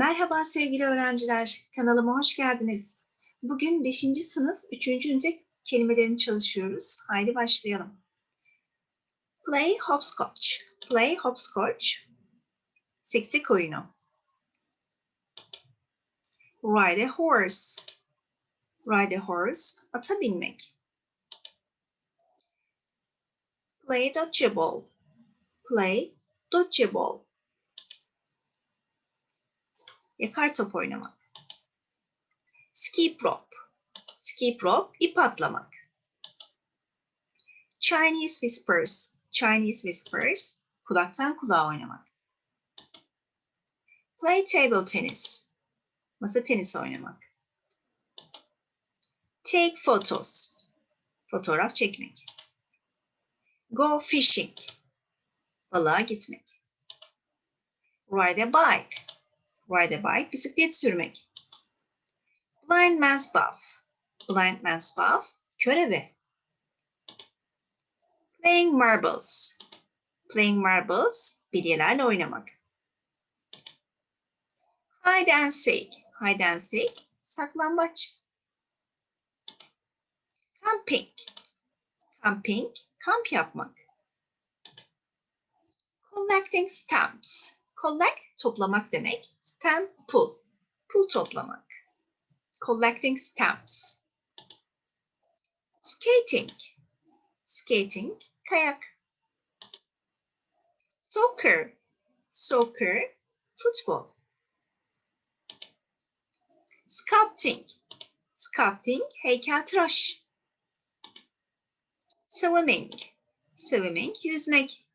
Merhaba sevgili öğrenciler, kanalıma hoş geldiniz. Bugün 5. sınıf 3. ünite kelimelerini çalışıyoruz. Haydi başlayalım. Play hopscotch. Play hopscotch. Seksek oyunu. Ride a horse. Ride a horse. Ata binmek. Play dodgeball. Play dodgeball. Yakar top oynamak. Skip rope. Skip rope ip atlamak. Chinese whispers. Chinese whispers kulaktan kulağa oynamak. Play table tennis. Masa tenisi oynamak. Take photos. Fotoğraf çekmek. Go fishing. Balığa gitmek. Ride a bike. Ride a bike, bisiklet sürmek. Blind man's buff. Blind man's buff, körebe. Playing marbles. Playing marbles, bilyelerle oynamak. Hide and seek. Hide and seek, saklambaç. Camping. Camping, kamp yapmak. Collecting stamps. Collect, toplamak demek. Stamp, pull. Pull toplamak. Collecting stamps. Skating. Skating, kayak. Soccer. Soccer, futbol. Sculpting. Sculpting, heykeltıraş. Swimming. Swimming, yüzmek.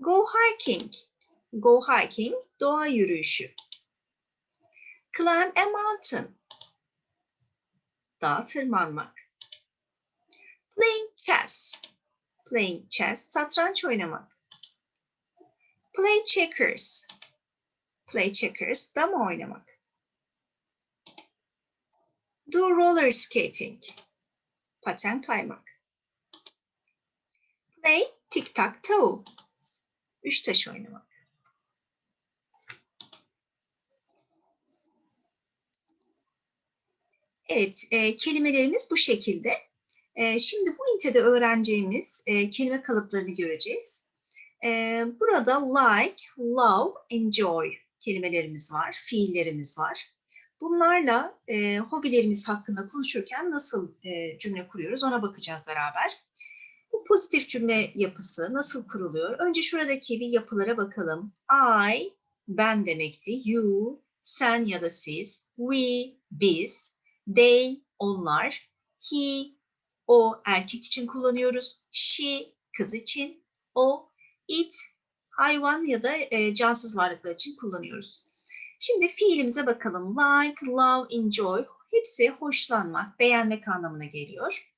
Go hiking. Go hiking, doğa yürüyüşü. Climb a mountain. Dağa tırmanmak. Playing chess. Playing chess, satranç oynamak. Play checkers. Play checkers, dama oynamak. Do roller skating. Paten kaymak. Play tic-tac-toe. Üç taş oynamak. Evet, e, kelimelerimiz bu şekilde. E, şimdi bu ünitede öğreneceğimiz e, kelime kalıplarını göreceğiz. E, burada like, love, enjoy kelimelerimiz var, fiillerimiz var. Bunlarla e, hobilerimiz hakkında konuşurken nasıl e, cümle kuruyoruz ona bakacağız beraber. Bu pozitif cümle yapısı nasıl kuruluyor? Önce şuradaki bir yapılara bakalım. I, ben demekti. You, sen ya da siz. We, biz. They, onlar. He, o erkek için kullanıyoruz. She, kız için. O, it, hayvan ya da e, cansız varlıklar için kullanıyoruz. Şimdi fiilimize bakalım. Like, love, enjoy. Hepsi hoşlanmak, beğenmek anlamına geliyor.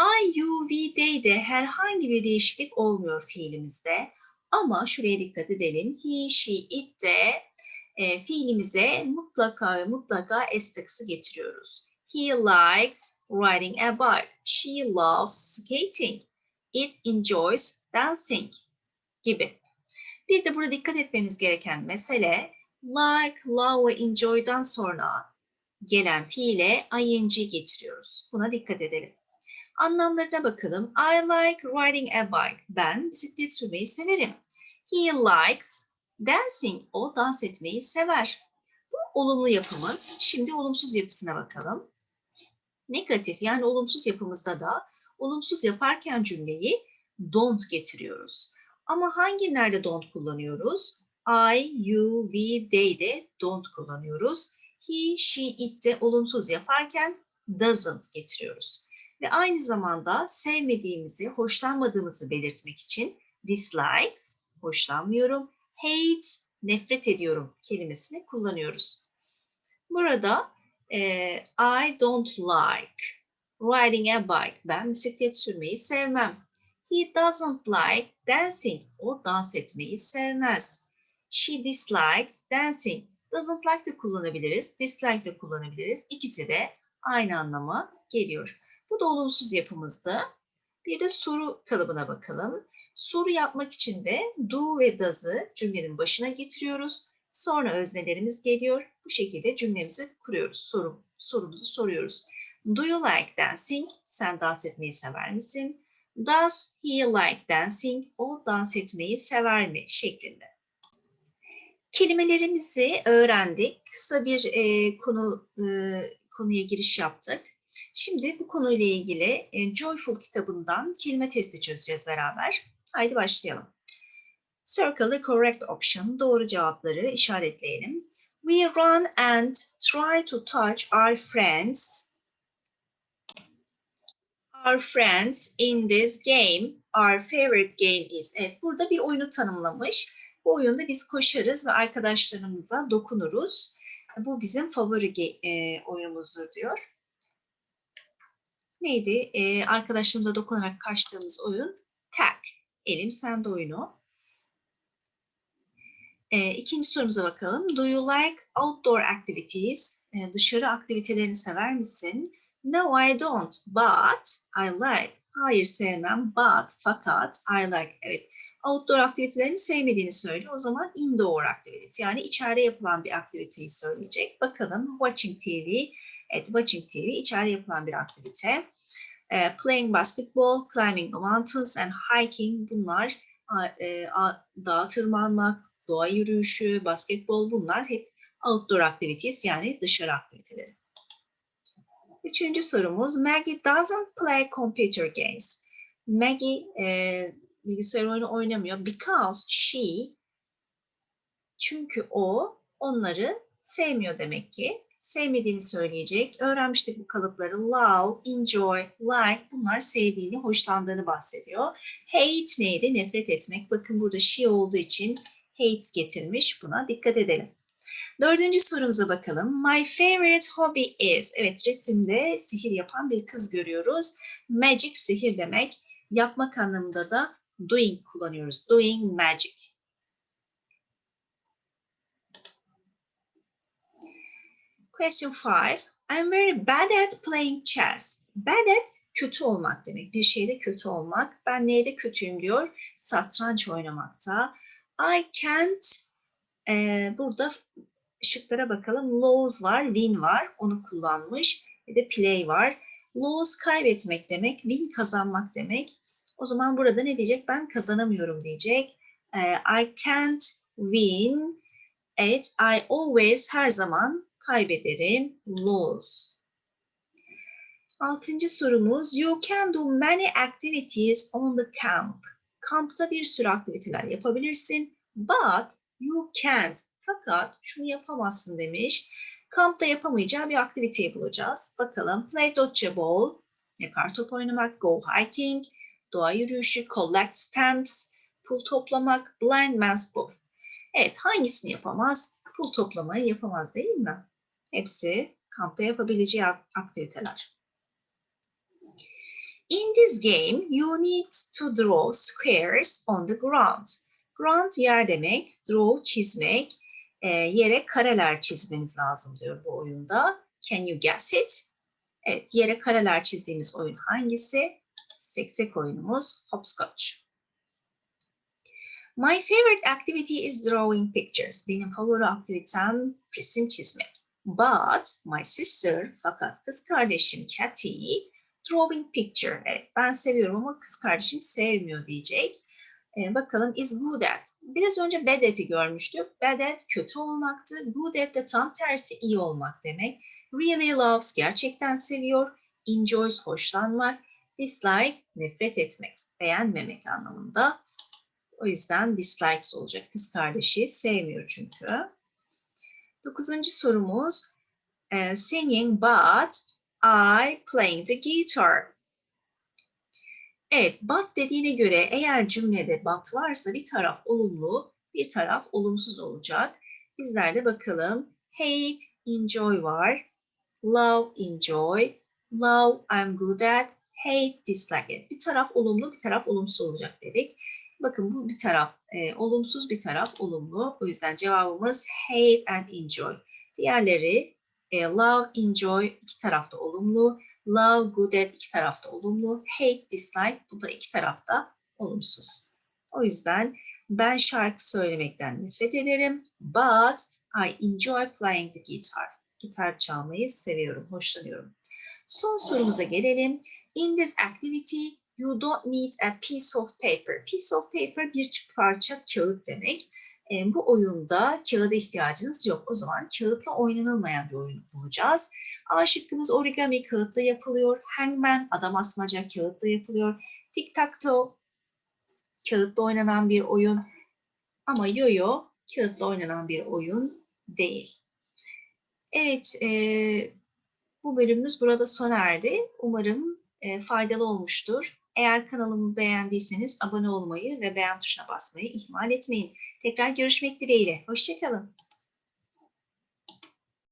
I, you, we, they'de herhangi bir değişiklik olmuyor fiilimizde. Ama şuraya dikkat edelim. He, she, it de e, fiilimize mutlaka mutlaka s takısı getiriyoruz. He likes riding a bike. She loves skating. It enjoys dancing gibi. Bir de burada dikkat etmemiz gereken mesele like, love ve enjoy'dan sonra gelen fiile ing getiriyoruz. Buna dikkat edelim. Anlamlarına bakalım. I like riding a bike. Ben bisiklet sürmeyi severim. He likes dancing. O dans etmeyi sever. Bu olumlu yapımız. Şimdi olumsuz yapısına bakalım. Negatif yani olumsuz yapımızda da olumsuz yaparken cümleyi don't getiriyoruz. Ama hangi nerede don't kullanıyoruz? I, you, we, they'de don't kullanıyoruz. He, she, it'te olumsuz yaparken doesn't getiriyoruz. Ve aynı zamanda sevmediğimizi, hoşlanmadığımızı belirtmek için dislikes, hoşlanmıyorum, hate, nefret ediyorum kelimesini kullanıyoruz. Burada e, I don't like riding a bike. Ben bisiklet sürmeyi sevmem. He doesn't like dancing. O dans etmeyi sevmez. She dislikes dancing. Doesn't like de kullanabiliriz, dislike de kullanabiliriz. İkisi de aynı anlama geliyor. Bu da olumsuz yapımızdı. Bir de soru kalıbına bakalım. Soru yapmak için de do ve does'ı cümlenin başına getiriyoruz. Sonra öznelerimiz geliyor. Bu şekilde cümlemizi kuruyoruz. Soru, sorumuzu soruyoruz. Do you like dancing? Sen dans etmeyi sever misin? Does he like dancing? O dans etmeyi sever mi? şeklinde. Kelimelerimizi öğrendik. Kısa bir e, konu e, konuya giriş yaptık. Şimdi bu konuyla ilgili e, Joyful kitabından kelime testi çözeceğiz beraber. Haydi başlayalım. Circle the correct option. Doğru cevapları işaretleyelim. We run and try to touch our friends. Our friends in this game. Our favorite game is. Evet, burada bir oyunu tanımlamış. Bu oyunda biz koşarız ve arkadaşlarımıza dokunuruz. Bu bizim favori e, oyunumuzdur diyor. Neydi? E, arkadaşlarımıza dokunarak kaçtığımız oyun tag. Elim sende oyunu. E, ikinci sorumuza bakalım. Do you like outdoor activities? E, dışarı aktivitelerini sever misin? No, I don't. But I like. Hayır sevmem. But fakat I like. Evet. Outdoor aktivitelerini sevmediğini söylüyor. O zaman indoor activities yani içeride yapılan bir aktiviteyi söyleyecek. Bakalım watching TV. Evet, watching TV içeride yapılan bir aktivite. E, playing basketball, climbing the mountains and hiking bunlar e, dağa tırmanmak, doğa yürüyüşü, basketbol bunlar hep outdoor activities yani dışarı aktiviteleri. Üçüncü sorumuz Maggie doesn't play computer games. Maggie e, bilgisayar oyunu oynamıyor because she çünkü o onları sevmiyor demek ki. Sevmediğini söyleyecek. Öğrenmiştik bu kalıpları. Love, enjoy, like bunlar sevdiğini, hoşlandığını bahsediyor. Hate neydi? Nefret etmek. Bakın burada she olduğu için hates getirmiş. Buna dikkat edelim. Dördüncü sorumuza bakalım. My favorite hobby is. Evet resimde sihir yapan bir kız görüyoruz. Magic sihir demek. Yapmak anlamında da doing kullanıyoruz. Doing magic. Question 5. I'm very bad at playing chess. Bad at kötü olmak demek. Bir şeyde kötü olmak. Ben neyde kötüyüm diyor. Satranç oynamakta. I can't e, burada şıklara bakalım. Lose var, win var. Onu kullanmış. Bir de play var. Lose kaybetmek demek. Win kazanmak demek. O zaman burada ne diyecek? Ben kazanamıyorum diyecek. E, I can't win at I always her zaman kaybederim. Lose. Altıncı sorumuz. You can do many activities on the camp. Kampta bir sürü aktiviteler yapabilirsin. But you can't. Fakat şunu yapamazsın demiş. Kampta yapamayacağı bir aktiviteyi bulacağız. Bakalım. Play dodgeball. Yakar top oynamak. Go hiking. Doğa yürüyüşü. Collect stamps. Pul toplamak. Blind man's book. Evet hangisini yapamaz? Pul toplamayı yapamaz değil mi? Hepsi kampta yapabileceği aktiviteler. In this game, you need to draw squares on the ground. Ground yer demek, draw çizmek, e, yere kareler çizmeniz lazım diyor bu oyunda. Can you guess it? Evet, yere kareler çizdiğimiz oyun hangisi? Seksek oyunumuz hopscotch. My favorite activity is drawing pictures. Benim favori aktivitem resim çizmek. But my sister, fakat kız kardeşim Kathy, drawing picture. Evet, ben seviyorum ama kız kardeşim sevmiyor diyecek. Ee, bakalım is good at. Biraz önce bad at'i görmüştük. Bad at kötü olmaktı. Good at de tam tersi iyi olmak demek. Really loves gerçekten seviyor. Enjoys hoşlanmak. Dislike nefret etmek, beğenmemek anlamında. O yüzden dislikes olacak. Kız kardeşi sevmiyor çünkü. Dokuzuncu sorumuz. Uh, singing but I playing the guitar. Evet, but dediğine göre eğer cümlede but varsa bir taraf olumlu, bir taraf olumsuz olacak. Bizler de bakalım. Hate, enjoy var. Love, enjoy. Love, I'm good at. Hate, dislike. Bir taraf olumlu, bir taraf olumsuz olacak dedik. Bakın bu bir taraf e, olumsuz, bir taraf olumlu. O yüzden cevabımız hate and enjoy. Diğerleri e, love, enjoy iki tarafta olumlu. Love, good at iki tarafta olumlu. Hate, dislike bu da iki tarafta olumsuz. O yüzden Ben şarkı söylemekten nefret ederim. But I enjoy playing the guitar. Gitar çalmayı seviyorum, hoşlanıyorum. Son sorumuza gelelim. In this activity you don't need a piece of paper. Piece of paper bir parça kağıt demek. E, bu oyunda kağıda ihtiyacınız yok. O zaman kağıtla oynanılmayan bir oyun bulacağız. A şıkkımız origami kağıtla yapılıyor. Hangman adam asmaca kağıtla yapılıyor. Tic tac toe kağıtla oynanan bir oyun. Ama yo-yo kağıtla oynanan bir oyun değil. Evet, e, bu bölümümüz burada sona erdi. Umarım e, faydalı olmuştur. Eğer kanalımı beğendiyseniz abone olmayı ve beğen tuşuna basmayı ihmal etmeyin. Tekrar görüşmek dileğiyle. Hoşçakalın.